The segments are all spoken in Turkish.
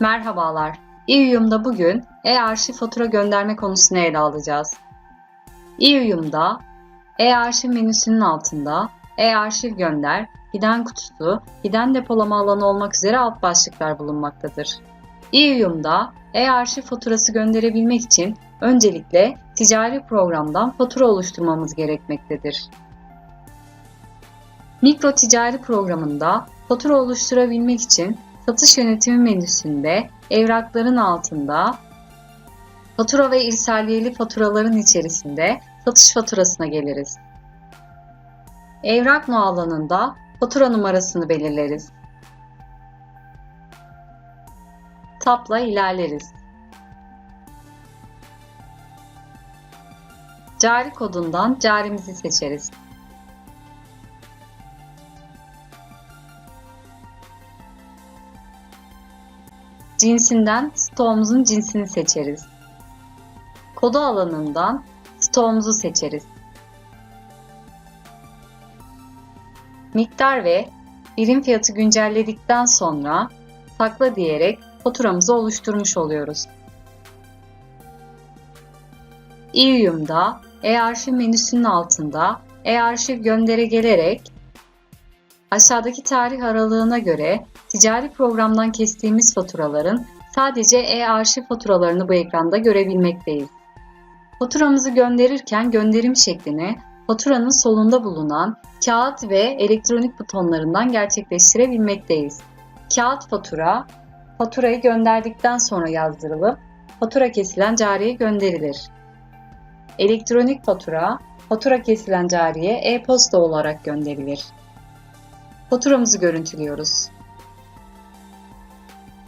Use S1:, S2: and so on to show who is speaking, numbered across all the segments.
S1: Merhabalar. İYUM'da bugün e-arşiv fatura gönderme konusunu ele alacağız. İYUM'da e-arşiv menüsünün altında e-arşiv gönder, giden kutusu, giden depolama alanı olmak üzere alt başlıklar bulunmaktadır. İYUM'da e-arşiv faturası gönderebilmek için öncelikle ticari programdan fatura oluşturmamız gerekmektedir. Mikro ticari programında fatura oluşturabilmek için satış yönetimi menüsünde evrakların altında fatura ve irsaliyeli faturaların içerisinde satış faturasına geliriz. Evrak no alanında fatura numarasını belirleriz. Tapla ilerleriz. Cari kodundan carimizi seçeriz. Cinsinden stoğumuzun cinsini seçeriz. Kodu alanından stoğumuzu seçeriz. Miktar ve birim fiyatı güncelledikten sonra sakla diyerek faturamızı oluşturmuş oluyoruz. İYUM'da e-arşiv menüsünün altında e-arşiv göndere gelerek aşağıdaki tarih aralığına göre ticari programdan kestiğimiz faturaların sadece e-arşiv faturalarını bu ekranda görebilmekteyiz. Faturamızı gönderirken gönderim şeklini faturanın solunda bulunan kağıt ve elektronik butonlarından gerçekleştirebilmekteyiz. Kağıt fatura, faturayı gönderdikten sonra yazdırılıp fatura kesilen cariye gönderilir. Elektronik fatura, fatura kesilen cariye e-posta olarak gönderilir. Faturamızı görüntülüyoruz.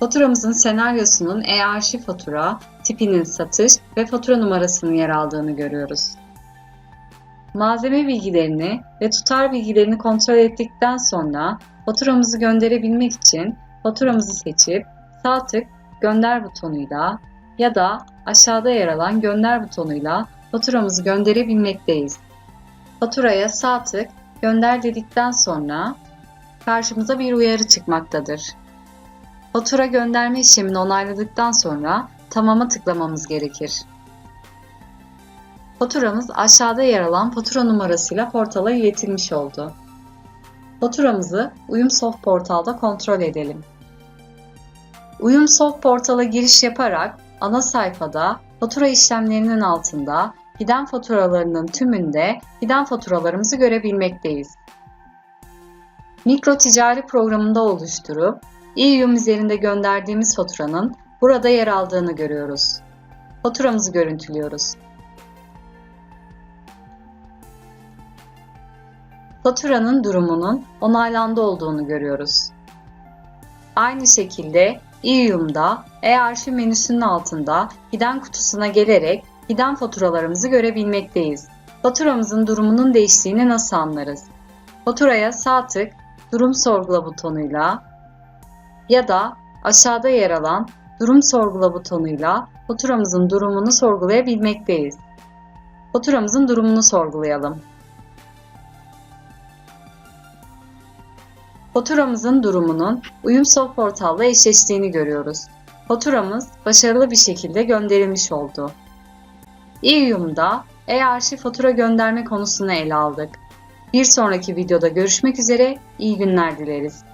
S1: Faturamızın senaryosunun e-arşiv fatura, tipinin satış ve fatura numarasının yer aldığını görüyoruz. Malzeme bilgilerini ve tutar bilgilerini kontrol ettikten sonra faturamızı gönderebilmek için faturamızı seçip sağ tık gönder butonuyla ya da aşağıda yer alan gönder butonuyla faturamızı gönderebilmekteyiz. Faturaya sağ tık gönder dedikten sonra karşımıza bir uyarı çıkmaktadır. Fatura gönderme işlemini onayladıktan sonra tamama tıklamamız gerekir. Faturamız aşağıda yer alan fatura numarasıyla portala iletilmiş oldu. Faturamızı Uyumsoft portalda kontrol edelim. Uyumsoft portala giriş yaparak ana sayfada fatura işlemlerinin altında giden faturalarının tümünde giden faturalarımızı görebilmekteyiz. Mikro ticari programında oluşturup İYUM üzerinde gönderdiğimiz faturanın burada yer aldığını görüyoruz. Faturamızı görüntülüyoruz. Faturanın durumunun onaylandı olduğunu görüyoruz. Aynı şekilde İYUM'da e-arşiv menüsünün altında giden kutusuna gelerek giden faturalarımızı görebilmekteyiz. Faturamızın durumunun değiştiğini nasıl anlarız? Faturaya sağ tık durum sorgula butonuyla ya da aşağıda yer alan durum sorgula butonuyla faturamızın durumunu sorgulayabilmekteyiz. Faturamızın durumunu sorgulayalım. Faturamızın durumunun Uyumsoft portalla eşleştiğini görüyoruz. Faturamız başarılı bir şekilde gönderilmiş oldu. İYUM'da e-arşiv fatura gönderme konusunu ele aldık. Bir sonraki videoda görüşmek üzere, iyi günler dileriz.